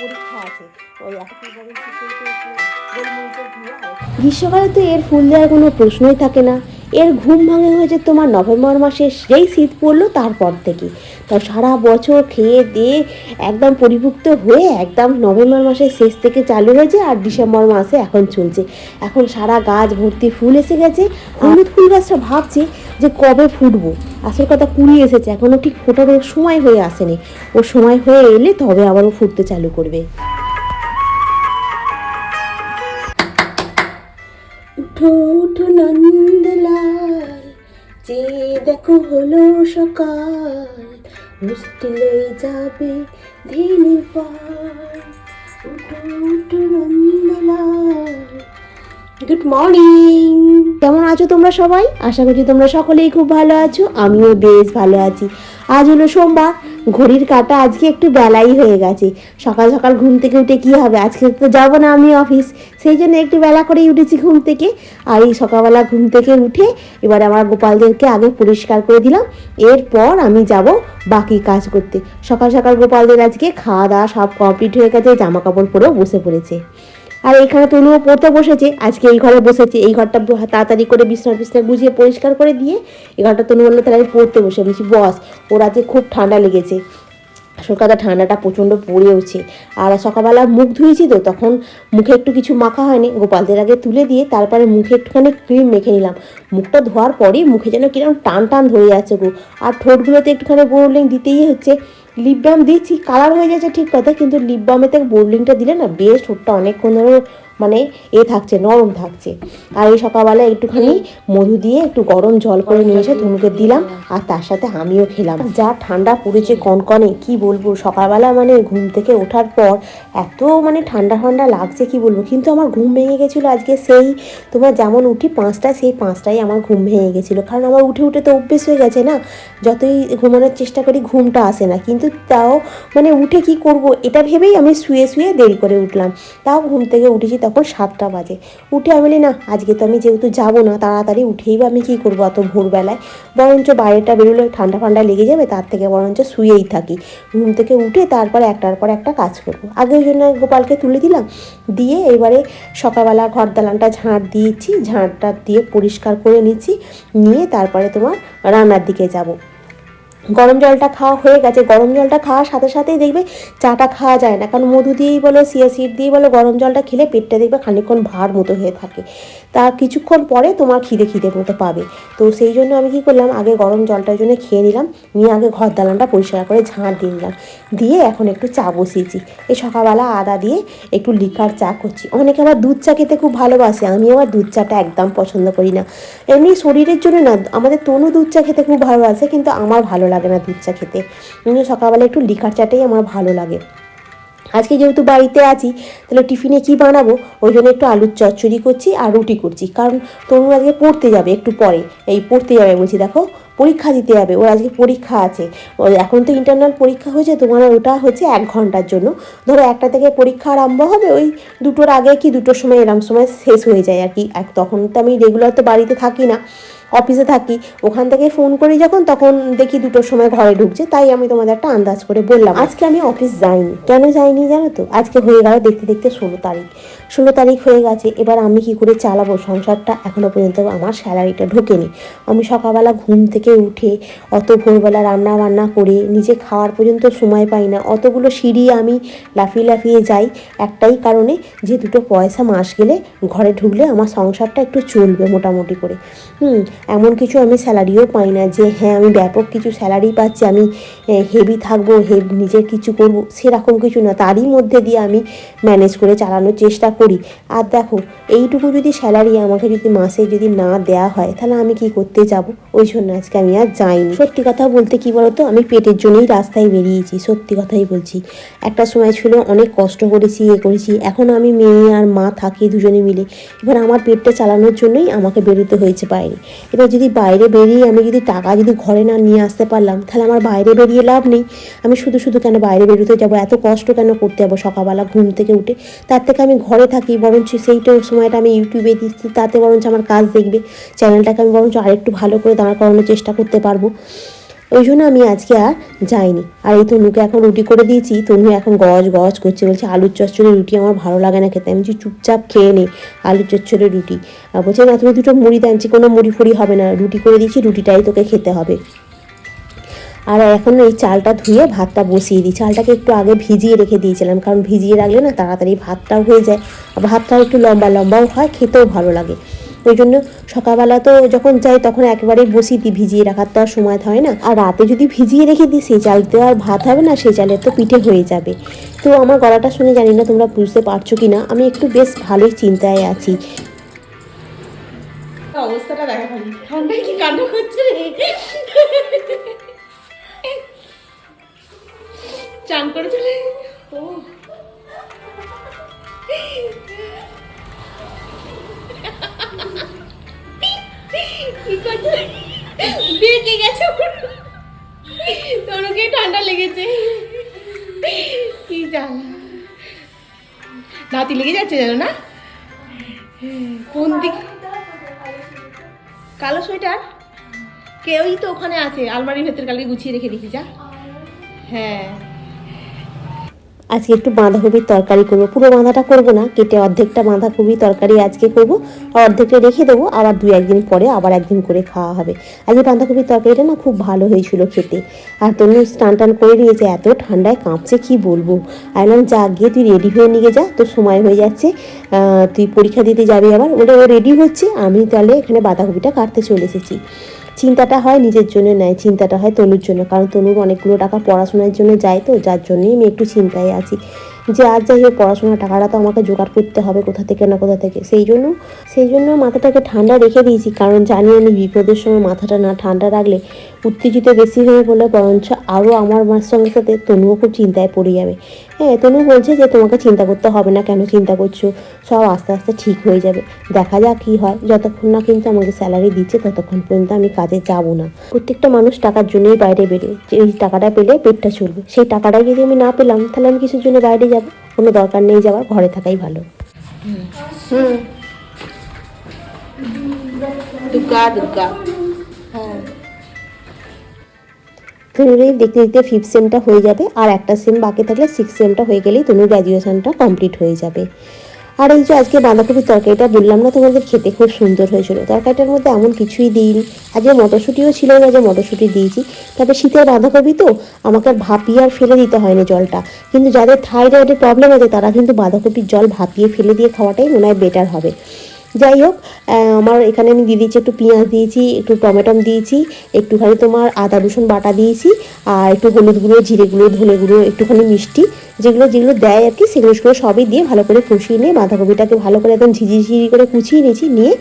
পরীক্ষা আছে। গ্রীষ্মকালে তো এর ফুল দেওয়ার কোনো প্রশ্নই থাকে না। এর ঘুম ভাঙে হয়েছে তোমার নভেম্বর মাসে যেই শীত পড়ল তারপর থেকে। তা সারা বছর খেয়ে দিয়ে একদম পরিভুক্ত হয়ে একদম নভেম্বর মাসের শেষ থেকে চালু হয়েছে আর ডিসেম্বর মাসে এখন চলছে। এখন সারা গাছ ভর্তি ফুল এসে গেছে। হলুদ ফুল গাছটা ভাবছি যে কবে ফুটবো। আসল কথা কুড়ি এসেছে এখনও ঠিক ফোটার সময় হয়ে আসেনি। ওর সময় হয়ে এলে তবে আবার ও ফুটতে চালু করবে। উঠো নন্দলাল যে দেখো হলো সকাল হোস্টেলে যাবে ধীরে পার উঠো নন্দলাল গুড মর্নিং কেমন আছো তোমরা সবাই? আশা করছি তোমরা সকলেই খুব ভালো আছো, আমিও বেশ ভালো আছি। আজ হলো সোমবার, ঘড়ির কাটা আজকে একটু বেলাই হয়ে গেছে। সকাল সকাল ঘুম থেকে উঠে কি হবে? আজকে তো যাব না আমি অফিস সেই জন্য একটু বেলা করেই উঠেছি ঘুম থেকে। আর এই সকালবেলা ঘুম থেকে উঠে এবার আমার গোপালদেরকে আগে পরিষ্কার করে দিলাম। এরপর আমি যাব বাকি কাজ করতে। সকাল সকাল গোপালদের আজকে খাওয়া দাওয়া সব কমপ্লিট হয়ে গেছে জামা কাপড় পরেও বসে পড়েছে। আর এখানে তনুও পড়তে বসেছে, আজকে এই ঘরে বসেছে, এই ঘরটা তাড়াতাড়ি করে বিছনা বিছনা গুছিয়ে পরিষ্কার করে দিয়ে এই ঘরটা তনু বলল তাহলে আমি পড়তে বসে বলছি বস, ওর আজকে খুব ঠান্ডা লেগেছে। কথা ঠান্ডাটা প্রচণ্ড পড়েওছে। আর সকালবেলা মুখ ধুয়েছি তো, তখন মুখে একটু কিছু মাখা হয়নি। গোপালদের আগে তুলে দিয়ে তারপরে মুখে একটুখানি ক্রিম মেখে নিলাম। মুখটা ধোয়ার পরেই মুখে যেন কীরকম টান টান ধরে যাচ্ছে গো। আর ঠোঁটগুলোতে একটুখানি বোরলিং দিতেই হচ্ছে। লিপ বাম দিচ্ছি কালার হয়ে যাচ্ছে ঠিক কথা কিন্তু লিপ বামেতে বোরলিংটা দিলে না বেস্ট ঠোঁটটা অনেকক্ষণ ধরে মানে এ থাকছে, নরম থাকছে। আর এই সকালবেলা একটুখানি মধু দিয়ে একটু গরম জল করে নিয়ে এসে ধনুকে দিলাম, আর তার সাথে আমিও খেলাম। যা ঠান্ডা পড়েছে কনকনে, কি বলব? সকালবেলা মানে ঘুম থেকে ওঠার পর এত মানে ঠান্ডা ঠান্ডা লাগছে, কি বলব? কিন্তু আমার ঘুম ভেঙে গেছিল আজকে সেই, তোমার যেমন উঠি পাঁচটায় সেই পাঁচটায় আমার ঘুম ভেঙে গেছিল। কারণ আমার উঠে উঠে তো অভ্যেস হয়ে গেছে না, যতই ঘুমানোর চেষ্টা করি ঘুমটা আসে না। কিন্তু তাও মানে উঠে কি করব? এটা ভেবেই আমি শুয়ে শুয়ে দেরি করে উঠলাম। তাও ঘুম থেকে উঠেছি, তখন সাতটা বাজে। উঠে আমি বলি, না, আজকে তো আমি যেহেতু যাব না, তাড়াতাড়ি উঠেই বা আমি কী করব অত ভোরবেলায়? বরঞ্চ বাইরেটা বেরোলে ঠান্ডা ফান্ডা লেগে যাবে, তার থেকে বরঞ্চ শুয়েই থাকি। ঘুম থেকে উঠে তারপরে একটার পর একটা কাজ করব। আগে ওই জন্য গোপালকে তুলে দিলাম, দিয়ে এবারে সকালবেলা ঘর দালানটা ঝাঁট দিয়েছি, ঝাঁটটা দিয়ে পরিষ্কার করে নিচ্ছি, নিয়ে তারপরে তোমার রান্নার দিকে যাব। গরম জলটা খাওয়া হয়ে গেছে। গরম জলটা খাওয়ার সাথে সাথেই দেখবে চাটা খাওয়া যায় না। কারণ মধু দিয়েই বলো সিয়া সিড দিয়েই বলো, গরম জলটা খেলে পেটটা দেখবে খানিকক্ষণ ভার মতো হয়ে থাকে। তা কিছুক্ষণ পরে তোমার খিদে খিদে মতো পাবে। তো সেই জন্য আমি কি করলাম, আগে গরম জলটার জন্য খেয়ে নিলাম, নিয়ে আগে ঘর দালানটা পরিষ্কার করে ঝাঁট দিয়ে নিলাম। দিয়ে এখন একটু চা বসিয়েছি। এই সকালবেলা আদা দিয়ে একটু লিকার চা করছি। অনেকে আবার দুধ চা খেতে খুব ভালোবাসে, আমি আবার দুধ চাটা একদম পছন্দ করি না। এমনি শরীরের জন্য না, আমাদের তনু দুধ চা খেতে খুব ভালোবাসে, কিন্তু আমার ভালো লাগে না দুধ চা খেতে। সকালবেলা একটু লিকার চাটাই আমার ভালো লাগে। আজকে যেহেতু বাড়িতে আছি, তাহলে টিফিনে কি বানাবো? ওই জন্য একটু আলুর চচ্চড়ি করছি আর রুটি করছি। কারণ তনু আজকে পড়তে যাবে একটু পরে। এই পড়তে যাবে বলছি, দেখো, পরীক্ষা দিতে যাবে। ওর আজকে পরীক্ষা আছে। এখন তো ইন্টারনাল পরীক্ষা হয়েছে তোমার ওটা হচ্ছে এক ঘণ্টার জন্য। ধরো একটা থেকে পরীক্ষা আরম্ভ হবে, ওই দুটোর আগে কি দুটোর সময় এরম সময় শেষ হয়ে যায় আর কি। তখন তো আমি রেগুলার তো বাড়িতে থাকি না। অফিসে থাকি, ওখান থেকে ফোন করি যখন, তখন দেখি দুটোর সময় ঘরে ঢুকছে, তাই আমি তোমাদের একটা আন্দাজ করে বললাম। আজকে আমি অফিস যাইনি। কেন যাইনি জানো তো? আজকে হয়ে গেল দেখতে দেখতে ষোলো তারিখ। ষোলো তারিখ হয়ে গেছে, এবার আমি কি করে চালাবো? সংসারটা এখনও পর্যন্ত আমার স্যালারিটা ঢোকেনি। আমি সকালবেলা ঘুম থেকে উঠে অত ভোরবেলা রান্না বান্না করে নিজে খাওয়ার পর্যন্ত সময় পাই না। অতগুলো সিঁড়ি আমি লাফিয়ে লাফিয়ে যাই। একটাই কারণে যে দুটো পয়সা মাস গেলে ঘরে ঢুকলে আমার সংসারটা একটু চলবে মোটামুটি করে। হুম এমন কিছু আমি স্যালারিও পাই না যে হ্যাঁ আমি ব্যাপক কিছু স্যালারি পাচ্ছি, আমি হেভি থাকব হেভ নিজের কিছু করব, সেরকম কিছু না। তারই মধ্যে দিয়ে আমি ম্যানেজ করে চালানোর চেষ্টা করি। আর দেখো, এইটুকু যদি স্যালারি আমাকে যদি মাসে যদি না দেয়া হয়, তাহলে আমি কি করতে যাব? ওই জন্য আজকে আমি আর যাইনি। সত্যি কথা বলতে কি বলতো, আমি পেটের জন্যই রাস্তায় বেরিয়েছি, সত্যি কথাই বলছি। একটা সময় ছিল অনেক কষ্ট করেছি, এ করেছি, এখন আমি মেয়ে আর মা থাকি দুজনে মিলে। এবার আমার পেটটা চালানোর জন্যই আমাকে বেরোতে হয়েছে বাইরে। এবার যদি বাইরে বেরিয়ে আমি যদি টাকা যদি ঘরে না নিয়ে আসতে পারলাম, তাহলে আমার বাইরে বেরিয়ে লাভ নেই। আমি শুধু শুধু কেন বাইরে বেরোতে যাব? এত কষ্ট কেন করতে যাব সকালবেলা ঘুম থেকে উঠে? তার থেকে আমি ঘরে থাকি, বরঞ্চ সেইটা সময়টা আমি ইউটিউবে দিচ্ছি তাতে বরঞ্চ আমার কাজ দেখবে। চ্যানেলটাকে আমি বরঞ্চ আরেকটু ভালো করে দাঁড় করানোর চেষ্টা করতে পারব। ওই জন্য আমি আজকে আর যাইনি। আর এই তনুকে এখন রুটি করে দিয়েছি তনু এখন গজ গজ করছে, বলছে আলুর চচ্চড়ি রুটি আমার ভালো লাগে না খেতে। আমি চুপচাপ খেয়ে নে আলুর চচ্চড়ি রুটি। আর বলছে না, তুমি দুটো মুড়ি দাঁড়ছি কোনো মুড়ি ফুড়ি হবে না, রুটি করে দিয়েছি, রুটিটাই তোকে খেতে হবে। আর এখন এই চালটা ধুয়ে ভাতটা বসিয়ে দিই। চালটাকে একটু আগে ভিজিয়ে রেখে দিয়েছিলাম, কারণ ভিজিয়ে রাখলে না তাড়াতাড়ি ভাতটাও হয়ে যায়। ভাতটাও একটু লম্বা লম্বাও হয়, খেতেও ভালো লাগে। ওই জন্য সকালবেলা তো যখন যাই তখন একেবারে বসিয়ে দিই ভিজিয়ে রাখার তো আর সময় হয় না। আর রাতে যদি ভিজিয়ে রেখে দিই, সেই চাল তো আর ভাত হবে না, সেই চালের তো পিঠে হয়ে যাবে। তো আমার গলাটা শুনে জানি না তোমরা বুঝতে পারছ কি না আমি একটু বেশ ভালোই চিন্তায় আছি। অবস্থাটা দেখা কি কান্না করছে চান করে চলে ও। বেঁকে গেছে? তনুকে ঠান্ডা লেগেছে। কি জান? নাতি লেগে যাচ্ছে জানো না? কোন দিক? কালো সোয়েটার? কেউই তো ওখানে আছে। আলমারির ভেতর কালকে গুছিয়ে রেখে দিয়েছি, যা। হ্যাঁ। আজকে একটু বাঁধাকপির তরকারি করব। পুরো বাঁধাটা করব না, কেটে অর্ধেকটা বাঁধাকপি তরকারি আজকে করব। অর্ধেকটা রেখে দেবো, আবার দু একদিন পরে আবার একদিন করে খাওয়া হবে। আজকে বাঁধাকপির তরকারিটা না খুব ভালো হয়েছিল খেতে। আর তনু স্নান টান করে নিয়েছে এত ঠান্ডায় কাঁপছে, কি বলব? আর বললাম, যা, গিয়ে তুই রেডি হয়ে নিয়ে যা, তোর সময় হয়ে যাচ্ছে। তুই পরীক্ষা দিতে যাবি আবার। ওটা ও রেডি হচ্ছে, আমি তাহলে এখানে বাঁধাকপিটা কাটতে চলে এসেছি। চিন্তাটা হয় নিজের জন্য নয়, চিন্তাটা হয় তনুর জন্য। কারণ তনুর অনেকগুলো টাকা পড়াশোনার জন্য যায় তো, যার জন্যই আমি একটু চিন্তায় আছি। যে আজ যাই হোক পড়াশোনার টাকাটা তো আমাকে জোগাড় করতে হবে কোথা থেকে না কোথা থেকে। সেই জন্য সেই জন্য মাথাটাকে ঠান্ডা রেখে দিয়েছি। কারণ জানি আমি বিপদের সময় মাথাটা না ঠান্ডা রাখলে উত্তেজিত বেশি হয়ে বলে বরঞ্চ আরও আমার মার সঙ্গে সাথে তনুও খুব চিন্তায় পড়ে যাবে। হ্যাঁ তনু বলছে যে তোমাকে চিন্তা করতে হবে না, কেন চিন্তা করছ? সব আস্তে আস্তে ঠিক হয়ে যাবে। দেখা যাক কী হয়। যতক্ষণ না কিন্তু আমাকে স্যালারি দিচ্ছে, ততক্ষণ পর্যন্ত আমি কাজে যাব না। প্রত্যেকটা মানুষ টাকার জন্যই বাইরে বেরোয় যে এই টাকাটা পেলে পেটটা চলবে। সেই টাকাটা যদি আমি না পেলাম, তাহলে আমি কিসের জন্য বাইরে যাব। কোনো দরকার নেই যাওয়ার, ঘরে থাকাই ভালো। দুর্গা দুর্গা। এই দেখতে দেখতে ফিফথ সেমটা হয়ে যাবে আর একটা সেম বাকি থাকলে সিক্স সেমটা হয়ে গেলেই তুমি গ্র্যাজুয়েশনটা কমপ্লিট হয়ে যাবে। আর এই যে আজকে বাঁধাকপির তরকারিটা বললাম না, তোমাদের খেতে খুব সুন্দর হয়েছিল। তরকারিটার মধ্যে এমন কিছুই দিইনি। আজকে মটরশুঁটিও ছিল না যে মটরশুঁটি দিয়েছি। তবে শীতের বাঁধাকপি তো আমাকে ভাপিয়ে আর ফেলে দিতে হয়নি জলটা। কিন্তু যাদের থাইরয়েডের প্রবলেম আছে, তারা কিন্তু বাঁধাকপির জল ভাপিয়ে ফেলে দিয়ে খাওয়াটাই মনে হয় বেটার হবে। যাই হোক আমার এখানে আমি দিয়ে দিয়েছি একটু পেঁয়াজ দিয়েছি, একটু টমেটম দিয়েছি, একটুখানি তোমার আদা, রসুন বাটা দিয়েছি, আর একটু হলুদ গুঁড়ো, জিরে গুঁড়ো, ধনে গুঁড়ো, একটুখানি মিষ্টি, যেগুলো যেগুলো দেয় আর কি, সেগুলো সেগুলো সবই দিয়ে ভালো করে কষিয়ে নিয়ে, বাঁধাকপিটাকে ভালো করে একদম ঝিঝিঝিরি করে কুচিয়ে নিয়েছি, নিয়ে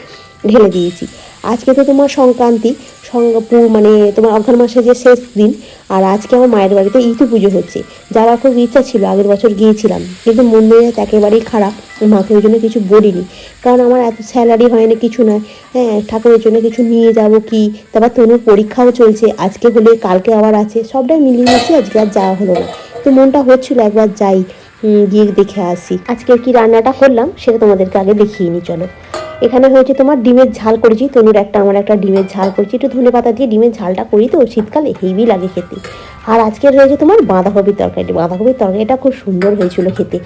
ঢেলে দিয়েছি। আজকে তো তোমার সংক্রান্তি সং- পু- মানে তোমার অঘ্রাণ মাসে যে শেষ দিন, আর আজকে আমার মায়ের বাড়িতে ইতু পুজো হচ্ছে। যাওয়ার খুব ইচ্ছা ছিল, আগের বছর গিয়েছিলাম, কিন্তু মন মেজাজ একেবারেই খারাপ মাকে ওই জন্য কিছু বলিনি। কারণ আমার এত স্যালারি হয় না কিছু নয়। হ্যাঁ ঠাকুরের জন্য কিছু নিয়ে যাব কি? তারপর তনুর পরীক্ষাও চলছে, আজকে হলে, কালকে আবার আছে, সবটাই মিলিয়ে মিশিয়ে আজকে আর যাওয়া হলো না। তো মনটা হচ্ছিল একবার যাই গিয়ে দেখে আসি। আজকে কি রান্নাটা করলাম, সেটা তোমাদেরকে আগে দেখিয়ে নি, চলো। এখানে হয়েছে তোমার ডিমের ঝাল করেছি তনুর একটা, আমার একটা ডিমের ঝাল করেছি। একটু ধনে পাতা দিয়ে ডিমের ঝালটা করি, তো শীতকালে হেভি লাগে খেতে। আর আজকে রয়েছে তোমার বাঁধাকপির তরকারি বাঁধাকপির তরকারিটা খুব সুন্দর হয়েছিল খেতে।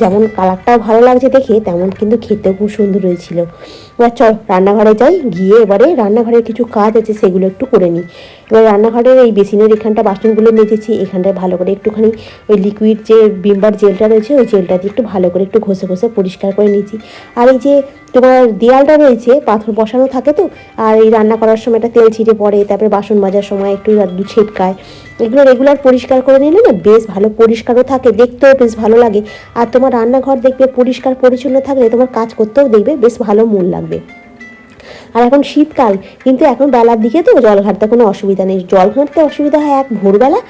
যেমন কালারটাও ভালো লাগছে দেখে, তেমন কিন্তু খেতেও খুব সুন্দর হয়েছিল। এবার চল রান্নাঘরে যাই, গিয়ে এবারে রান্নাঘরের কিছু কাজ আছে, সেগুলো একটু করে নিই। এবার রান্নাঘরের এই বেসিনের এখানটা বাসনগুলো মেজেছি, এখানটায় ভালো করে একটুখানি ওই লিকুইড যে বিম্বার জেলটা রয়েছে, ওই জেলটা দিয়ে একটু ভালো করে একটু ঘষে ঘষে পরিষ্কার করে নিয়েছি। আর এই যে তোমার দেয়ালটা রয়েছে, পাথর বসানো থাকে তো, আর এই রান্না করার সময় একটা তেল ছিটে পড়ে, তারপরে বাসন মাজার সময় একটু আধটু ছিটকায়। এগুলো রেগুলার পরিষ্কার করে নিলে না বেশ ভালো পরিষ্কারও থাকে, দেখতেও বেশ ভালো লাগে। আর তোমার রান্নাঘর দেখবে পরিষ্কার পরিচ্ছন্ন থাকলে তোমার কাজ করতেও দেখবে বেশ ভালো মন লাগবে। আর এখন শীতকাল, কিন্তু এখন বেলার দিকে তো জল ঘাটতে কোনো অসুবিধা নেই। জল ঘাটতে অসুবিধা হয় এক ভোরবেলা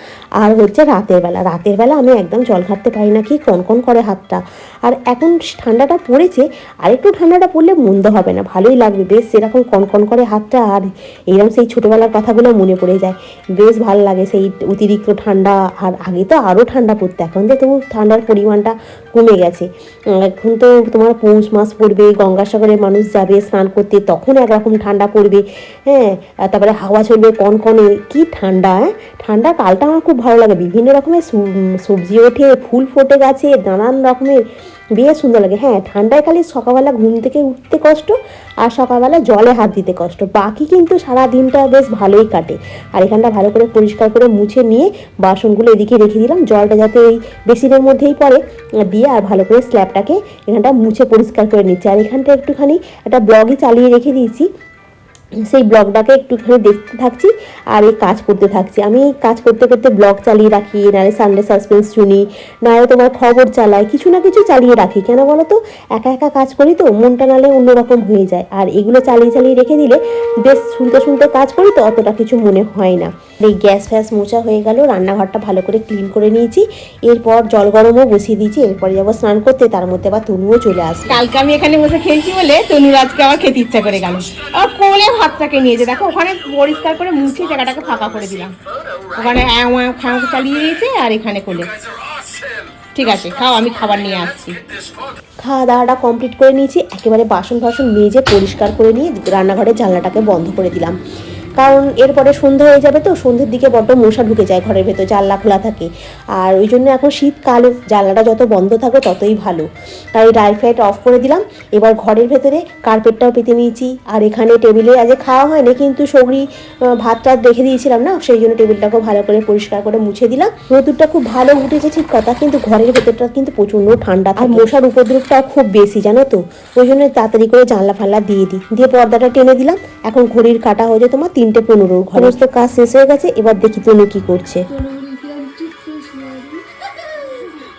আর হচ্ছে রাতের বেলা। রাতের বেলা আমি একদম জল ঘাটতে পারি না, কি কনকন করে হাতটা। আর এখন ঠান্ডাটা পড়েছে, আর একটু ঠান্ডাটা পড়লে মন্দ হবে না, ভালোই লাগবে। বেশ সেরকম কনকন করে হাতটা আর এইরকম সেই ছোটোবেলার কথাগুলো মনে পড়ে যায়। বেশ ভালো লাগে সেই অতিরিক্ত ঠান্ডা। আর আগে তো আরও ঠান্ডা পড়তো, এখন তো তবু ঠান্ডার পরিমাণটা কমে গেছে। এখন তো তোমার পৌষ মাস পড়বে গঙ্গাসাগরে মানুষ যাবে, স্নান করতে, তখন একবার রকম ঠান্ডা পড়বে হ্যাঁ? তারপরে হাওয়া চলবে কন কনে কি ঠান্ডা ঠান্ডা কালটা আমার খুব ভালো লাগে। বিভিন্ন রকমের সবজি ওঠে, ফুল ফোটে গাছে, নানান রকমের বেশ সুন্দর লাগে। হ্যাঁ ঠান্ডায় খালি সকালবেলা ঘুম থেকে উঠতে কষ্ট আর সকালবেলা জলে হাত দিতে কষ্ট। বাকি কিন্তু সারা দিনটা বেশ ভালোই কাটে। আর এখানটা ভালো করে পরিষ্কার করে মুছে নিয়ে বাসনগুলো এদিকে রেখে দিলাম। জলটা যাতে এই বেসিনের মধ্যেই পড়ে দিয়ে আর ভালো করে স্ল্যাবটাকে এখানটা মুছে পরিষ্কার করে নিচ্ছে। আর এখানটা একটুখানি একটা ব্লগই চালিয়ে রেখে দিয়েছি। সেই ব্লগটাকে একটুখানি দেখতে থাকছি আর এই কাজ করতে থাকছি। আমি এই কাজ করতে করতে ব্লগ চালিয়ে রাখি, নাহলে সানডে সাসপেন্স শুনি, নাহলে তোমার খবর চালাই, কিছু না কিছু চালিয়ে রাখি। কেন বলো তো? একা একা কাজ করি তো, মনটা নালে অন্যরকম হয়ে যায়। আর এগুলো চালিয়ে চালিয়ে রেখে দিলে বেশ শুনতে শুনতে কাজ করি তো, অতটা কিছু মনে হয় না। এই গ্যাস ফ্যাস মোছা হয়ে গেল, রান্নাঘরটা ভালো করে ক্লিন করে নিয়েছি। এরপর জল গরমও বসিয়ে দিয়েছি, এরপরে যাব স্নান করতে, তার মধ্যে আবার তনুও চলে আসবে। কালকে আমি এখানে বসে খেয়েছি বলে তনুর আজকে আমার খেতে ইচ্ছা করে গেল। আর ভাতটাকে নিয়েছে দেখো, ওখানে পরিষ্কার করে মুছে জায়গাটাকে ফাঁকা করে দিলাম। ওখানে অ্যাঁ চালিয়ে দিয়েছে আর এখানে কোলে ঠিক আছে, খাও, আমি খাবার নিয়ে আসছি। খাওয়া দাওয়াটা কমপ্লিট করে নিয়েছি, একেবারে বাসন ফাসন মেজে পরিষ্কার করে নিয়ে রান্নাঘরের জানলাটাকে বন্ধ করে দিলাম। কারণ এরপরে সন্ধ্যা হয়ে যাবে তো সন্ধ্যের দিকে বড্ড মশা ঢুকে যায় ঘরের ভেতর জানলা খোলা থাকে। আর ওই জন্য এখন শীতকালে জানলাটা যত বন্ধ থাকবে ততই ভালো। তাই লাইট ফাইট অফ করে দিলাম। এবার ঘরের ভেতরে কার্পেটটাও পেতে নিয়েছি। আর এখানে টেবিলে আজকে খাওয়া হয়নি কিন্তু সগড়ি আহ, ভাত টাত রেখে দিয়েছিলাম না সেই জন্য টেবিলটাকেও ভালো করে পরিষ্কার করে মুছে দিলাম। রোদুরটা খুব ভালো উঠেছে ঠিক কথা কিন্তু ঘরের ভেতরটা কিন্তু প্রচণ্ড ঠান্ডা আর মশার উপদ্রবটাও খুব বেশি জানো তো? ওই জন্য তাড়াতাড়ি করে জানলা ফাল্লা দিয়ে দিই। দিয়ে পর্দাটা টেনে দিলাম। এখন ঘড়ির কাটা হয়ে হয়েছে তোমার তিনটে পনেরো সমস্ত কাজ শেষ হয়ে গেছে এবার দেখি তনু কি করছে।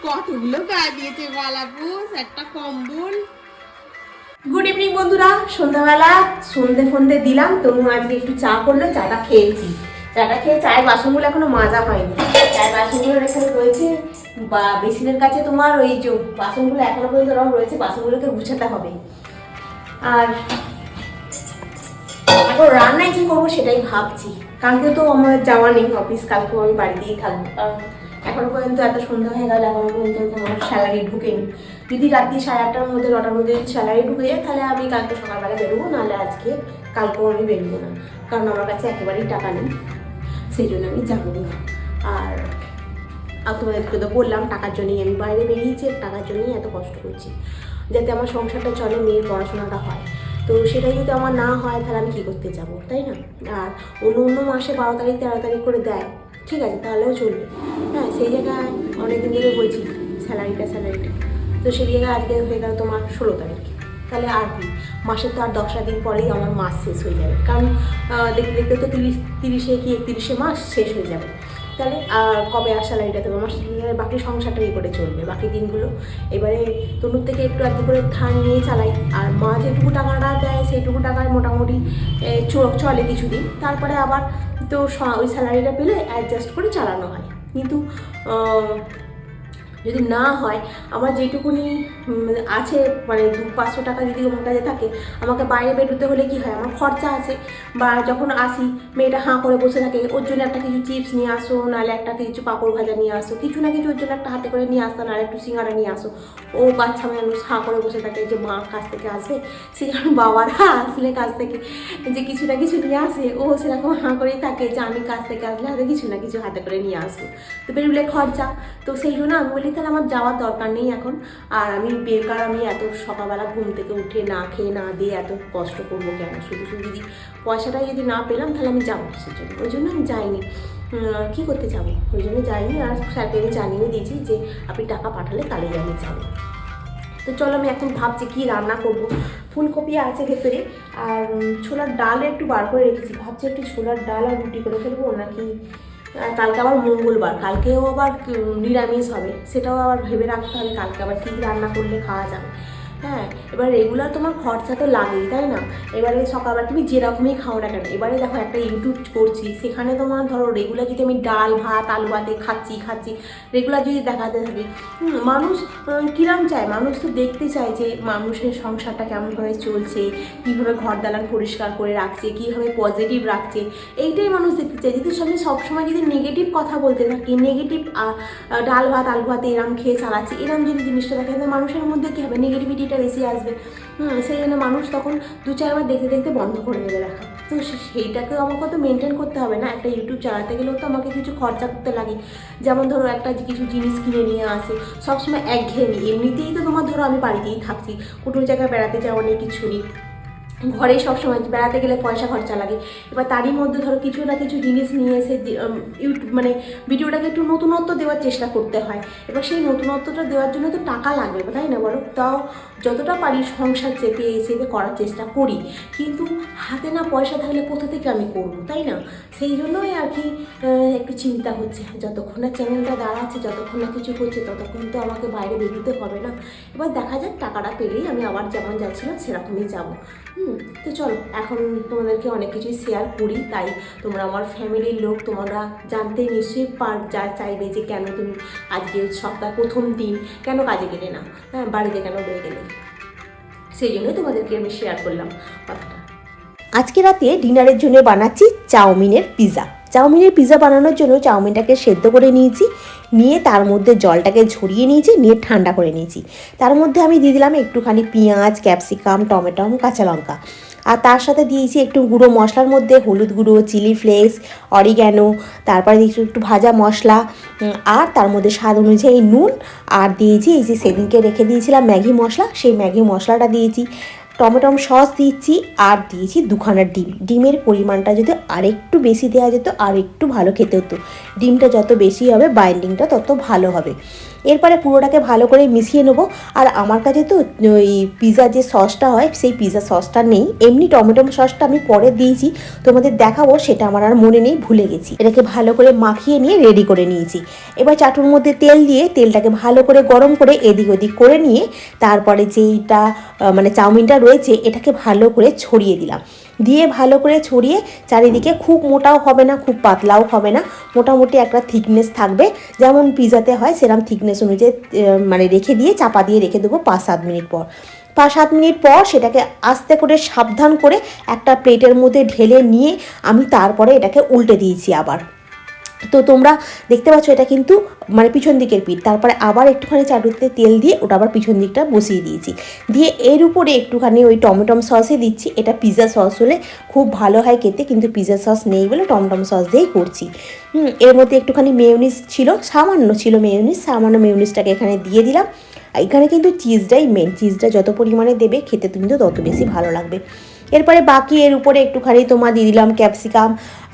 কতগুলো গায়ে দিয়েছে একটা কম্বল। গুড ইভিনিং বন্ধুরা। সন্ধ্যাবেলা সন্ধে ফন্দে দিলাম তনু আজকে একটু চা করল চাটা খেয়েছি। চাটা খেয়ে চায়ের বাসনগুলো এখনও মাজা হয়নি। চায়ের বাসনগুলো এখানে রয়েছে বা বেসিনের কাছে তোমার ওই যে বাসনগুলো এখনও পর্যন্ত রং রয়েছে বাসনগুলোকে গুছাতে হবে। আর এখন রান্নায় কি করব সেটাই ভাবছি। কালকে তো আমার যাওয়া নেই অফিস কালকে আমি বাড়িতেই থাকব। কারণ এখনও পর্যন্ত এত সন্ধ্যা হয়ে গেল এখনও পর্যন্ত তোমার স্যালারি ঢুকেনি। যদি রাত্রি সাড়ে আটটার মধ্যে নটার মধ্যে স্যালারি ঢুকে যায় তাহলে আমি কালকে সকালবেলা বেরোবো নাহলে আজকে কালকেও আমি বেরোবো না। কারণ আমার কাছে একেবারেই টাকা নেই। সেই জন্য আমি যাব না আর আর তোমাদেরকে তো বললাম টাকার জন্যই আমি বাইরে বেরিয়েছি আর টাকার জন্যই এত কষ্ট করছি। যাতে আমার সংসারটা চলে মেয়ের পড়াশোনাটা হয়। তো সেটা যদি আমার না হয়, তাহলে আমি কী করতে যাব? তাই না? আর অন্য অন্য মাসে বারো তারিখ, তেরো তারিখ করে দেয়। ঠিক আছে, তাহলেও চলবে। হ্যাঁ সেই জায়গায় অনেকদিন ধরে বলছি, স্যালারিটা স্যালারিটা। তো সেই জায়গায় আজকে হয়ে গেল তোমার ষোলো তারিখ। তাহলে আর কি? মাসের তো আর দশটা দিন পরেই আমার মাস শেষ হয়ে যাবে। কারণ দেখতে দেখতে তো তিরিশ, তিরিশে কি একত্রিশে মাস শেষ হয়ে যাবে। তাহলে আর কবে আর স্যালারিটা দেবো আমার বাকি সংসারটা কী করে চলবে, বাকি দিনগুলো। এবারে তনুর থেকে একটু একটু করে ধার নিয়ে চালাই। আর মা যেটুকু টাকাটা দেয়, সেইটুকু টাকায় মোটামুটি চলে কিছুদিন। তারপরে আবার তো ওই স্যালারিটা পেলে অ্যাডজাস্ট করে চালানো হয়। কিন্তু যদি না হয়, আমার যেটুকুনি আছে মানে দু পাঁচশো টাকা যদি আমার কাছে থাকে, আমাকে বাইরে বেরোতে হলে কি হয়? আমার খরচা আছে। বা যখন আসি, মেয়েটা হাঁ করে বসে থাকে, ওর জন্য একটা কিছু চিপস নিয়ে আসো, নাহলে একটা কিছু পাঁপড় ভাজা নিয়ে আসো, কিছু না কিছু ওর জন্য একটা হাতে করে নিয়ে আসতো নাহলে একটু সিঙ্গারা নিয়ে আসো। ও বাচ্চা মানুষ হাঁ করে বসে থাকে, যে মা কাছ থেকে আসবে, সে যখন বাবারা আসলে কাছ থেকে যে কিছু না কিছু নিয়ে আসে, ও সেরকম হাঁ করেই থাকে, যে আমি কাছ থেকে আসলে হাতে কিছু না কিছু হাতে করে নিয়ে আসব। তো বেরোলে খরচা। তো সেই জন্য আমি বলি তাহলে আমার যাওয়ার দরকার নেই এখন। আর আমি বেকার আমি এত সকালবেলা ঘুম থেকে উঠে না খেয়ে না দিয়ে এত কষ্ট করব কেন? শুধু শুধু যদি পয়সাটাই যদি না পেলাম তাহলে আমি যাব কিসের জন্য? ওই জন্য আমি যাইনি। কী করতে যাব? ওই জন্য যাইনি আর স্যারকে আমি জানিয়ে দিয়েছি যে আপনি টাকা পাঠালে তাহলেই আমি যাব। তো চলো আমি এখন ভাবছি কি রান্না করব। ফুলকপি আছে ভেতরে আর ছোলার ডাল একটু বার করে রেখেছি। ভাবছি একটু ছোলার ডাল আর রুটি করে ফেলব নাকি কালকে আবার মঙ্গলবার, কালকেও আবার নিরামিষ হবে, সেটাও আবার ভেবে রাখতে হবে, কালকে আবার কী রান্না করলে খাওয়া যাবে। হ্যাঁ এবার রেগুলার তোমার খরচা তো লাগেই, তাই না? এবারে সকালবেলা তুমি যেরকমই খাও না কেন, এবারে দেখো একটা ইউটিউব করছি, সেখানে তোমার ধরো রেগুলার যদি আমি ডাল, ভাত, আলু ভাতে খাচ্ছি খাচ্ছি রেগুলার যদি দেখাতে থাকি মানুষ কিরাম চায়? মানুষ তো দেখতে চায় যে মানুষের সংসারটা কেমনভাবে চলছে, কীভাবে ঘর দালান পরিষ্কার করে রাখছে, কীভাবে পজিটিভ রাখছে, এইটাই মানুষ দেখতে চায়। যদি আমি সবসময় যদি নেগেটিভ কথা বলতে থাকি নেগেটিভ ডাল, ভাত, আলু ভাতে এরম খেয়ে চালাচ্ছি, এরম যদি জিনিসটা দেখে, তাহলে মানুষের মধ্যে কী হবে? নেগেটিভিটি ক্যাপাসিটিটা বেশি আসবে। হুম, সেই জন্য মানুষ তখন দু চারবার দেখতে দেখতে বন্ধ করে দেবে দেখা তো সে- সেইটাকেও আমাকে তো মেনটেন করতে হবে না। একটা ইউটিউব চালাতে গেলেও তো আমাকে কিছু খরচা করতে লাগে। যেমন ধরো একটা কিছু জিনিস কিনে নিয়ে আসে, সবসময় একঘেয়েমি। এমনিতেই তো তোমার ধরো আমি বাড়িতেই থাকছি কোনো জায়গায় বেড়াতে যাওয়া নেই, কিছু নেই। ঘরে সবসময় বেড়াতে গেলে পয়সা খরচা লাগে। এবার তারই মধ্যে ধরো কিছু না কিছু জিনিস নিয়ে এসে ইউটিউব মানে ভিডিওটাকে একটু নতুনত্ব দেওয়ার চেষ্টা করতে হয়। এবার সেই নতুনত্বটা দেওয়ার জন্য তো টাকা লাগবে, তাই না বলো? তাও যতটা পারি সংসার চেপে চেপে করার চেষ্টা করি, কিন্তু হাতে না পয়সা থাকলে কোথা থেকে আমি করব, তাই না? সেই জন্যই আর কি একটু চিন্তা হচ্ছে। যতক্ষণ না চ্যানেলটা দাঁড়াচ্ছে, যতক্ষণ না কিছু হচ্ছে, ততক্ষণ তো আমাকে বাইরে বেরোতে হবে না। এবার দেখা যাক, টাকাটা পেলেই আমি আবার যেমন যাচ্ছিলাম, সেরকমই যাব। হুম, তো চলো, এখন তোমাদেরকে অনেক কিছুই শেয়ার করি, তাই তোমরা আমার ফ্যামিলির লোক, তোমরা জানতে নিশ্চয়ই পার, যা চাইবে যে কেন তুমি আজকে সপ্তাহ প্রথম দিন কেন কাজে গেলে না? হ্যাঁ বাড়িতে কেন রয়ে গেলে? সেই জন্যই তোমাদেরকে আমি শেয়ার করলাম কথাটা। আজকে রাতে ডিনারের জন্য বানাচ্ছি চাউমিনের পিজা। চাউমিনের পিজা বানানোর জন্য চাউমিনটাকে সেদ্ধ করে নিয়েছি, নিয়ে তার মধ্যে জলটাকে ঝরিয়ে নিয়েছি, নিয়ে ঠান্ডা করে নিয়েছি। তার মধ্যে আমি দিয়ে দিলাম একটুখানি পেঁয়াজ, ক্যাপসিকাম টমেটো কাঁচা লঙ্কা। আর তার সাথে দিয়েছি একটু গুঁড়ো মশলার মধ্যে, হলুদ গুঁড়ো, চিলি ফ্লেক্স, অরিগ্যানো, তারপরে দিয়েছি একটু ভাজা মশলা আর তার মধ্যে স্বাদ অনুযায়ী নুন, আর দিয়েছি এই যে সেদিনকে রেখে দিয়েছিলাম ম্যাগি মশলা, সেই ম্যাগি মশলাটা দিয়েছি, টমেটম সস দিচ্ছি, আর দিয়েছি দুখানা ডিম। ডিমের পরিমাণটা যদি আরেকটু বেশি দেওয়া যেত আর একটু ভালো খেতে হতো। ডিমটা যত বেশি হবে বাইন্ডিংটা তত ভালো হবে। এরপরে পুরোটাকে ভালো করে মিশিয়ে নেব। আর আমার কাছে তো, ওই পিৎজা যে সসটা হয়, সেই পিৎজা সসটা নেই। এমনি টমেটো সসটা আমি পরে দিয়েছি। তোমাদের দেখাবো, সেটা আমার আর মনে নেই, ভুলে গেছি। এটাকে ভালো করে মাখিয়ে নিয়ে রেডি করে নিয়েছি। এবার চাটুর মধ্যে তেল দিয়ে তেলটাকে ভালো করে গরম করে এদিক ওদিক করে নিয়ে, তারপরে যেইটা মানে চাউমিনটা রয়েছে, এটাকে ভালো করে ছড়িয়ে দিলাম। দিয়ে ভালো করে ছড়িয়ে চারিদিকে খুব মোটাও হবে না, খুব পাতলাও হবে না। মোটামুটি একটা থিকনেস থাকবে। যেমন পিজাতে হয় সেরকম থিকনেস অনুযায়ী মানে রেখে দিয়ে চাপা দিয়ে রেখে দেবো পাঁচ সাত মিনিট পর। পাঁচ সাত মিনিট পর সেটাকে আস্তে করে সাবধান করে একটা প্লেটের মধ্যে ঢেলে নিয়ে আমি তারপরে এটাকে উল্টে দিয়েছি আবার। তো তোমরা দেখতে পাচ্ছ এটা কিন্তু মানে পিছন দিকের পিঠ। তারপরে আবার একটুখানি চাটুতে তেল দিয়ে ওটা আবার পিছন দিকটা বসিয়ে দিয়েছি। দিয়ে এর উপরে একটুখানি ওই টমেটম সসে দিচ্ছি। এটা পিৎজা সস হলে খুব ভালো হয় খেতে, কিন্তু পিৎজা সস নেই বলে টমেটম সস দিয়েই করছি। এর মধ্যে একটুখানি মেয়োনিজ ছিল, সামান্য ছিল মেয়োনিজ, সামান্য মেয়োনিজটাকে এখানে দিয়ে দিলাম। এখানে কিন্তু চিজটাই মেন চিজটা যত পরিমাণে দেবে খেতে কিন্তু তত বেশি ভালো লাগবে। এরপরে বাকি এর উপরে একটুখানি তোমার দিয়ে দিলাম ক্যাপসিকাম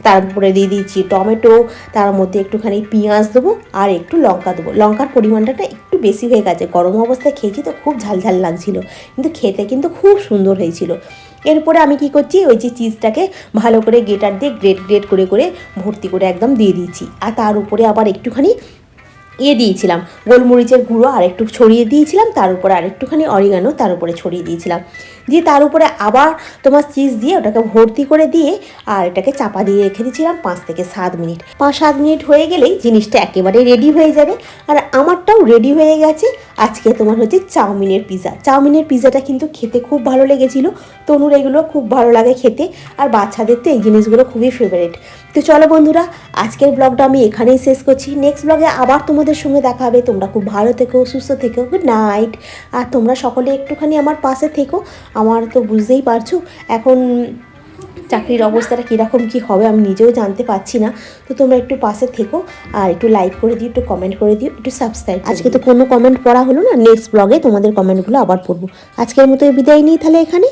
তারপরে দিয়ে দিচ্ছি টমেটো, তার মধ্যে একটুখানি পেঁয়াজ দেবো আর একটু লঙ্কা দেবো। লঙ্কার পরিমাণটা একটু বেশি হয়ে গেছে। গরম অবস্থায় খেয়েছি তো খুব ঝাল ঝাল লাগছিল, কিন্তু খেতে কিন্তু খুব সুন্দর হয়েছিল। এরপরে আমি কি করছি, ওই যে চিজটাকে ভালো করে গ্রেটার দিয়ে গ্রেট গ্রেট করে করে ভর্তি করে একদম দিয়ে দিয়েছি। আর তার উপরে আবার একটুখানি ইয়ে দিয়েছিলাম, গোলমরিচের গুঁড়ো আর একটু ছড়িয়ে দিয়েছিলাম, তার উপরে আর একটুখানি অরিগানো তার উপরে ছড়িয়ে দিয়েছিলাম। দিয়ে তার উপরে আবার তোমার চিজ দিয়ে ওটাকে ভর্তি করে দিয়ে আর এটাকে চাপা দিয়ে রেখে দিয়েছিলাম পাঁচ থেকে সাত মিনিট। পাঁচ, সাত মিনিট হয়ে গেলেই জিনিসটা একেবারে রেডি হয়ে যাবে। আর আমারটাও রেডি হয়ে গেছে। আজকে তোমার হচ্ছে চাউমিনের পিৎজা চাউমিনের পিৎজাটা কিন্তু খেতে খুব ভালো লেগেছিল। তনুর এগুলো খুব ভালো লাগে খেতে। আর বাচ্চাদের তো এই জিনিসগুলো খুবই ফেভারিট তো চলো বন্ধুরা, আজকের ব্লগটা আমি এখানেই শেষ করছি। নেক্সট ব্লগে আবার তোমাদের সঙ্গে দেখা হবে। তোমরা খুব ভালো থেকো, সুস্থ থেকো গুড নাইট আর তোমরা সকলে একটুখানি আমার পাশে থেকো। আমার তো বুঝতেই পারছ এখন চাকরির অবস্থাটা কীরকম কী হবে আমি নিজেও জানতে পারছি না। তো তোমরা একটু পাশে থেকো আর একটু লাইক করে দিও একটু কমেন্ট করে দিও একটু সাবস্ক্রাইব আজকে তো কোনো কমেন্ট পড়া হলো না নেক্সট ব্লগে তোমাদের কমেন্টগুলো আবার পড়ব। আজকের মতো বিদায় নিই তাহলে এখানে।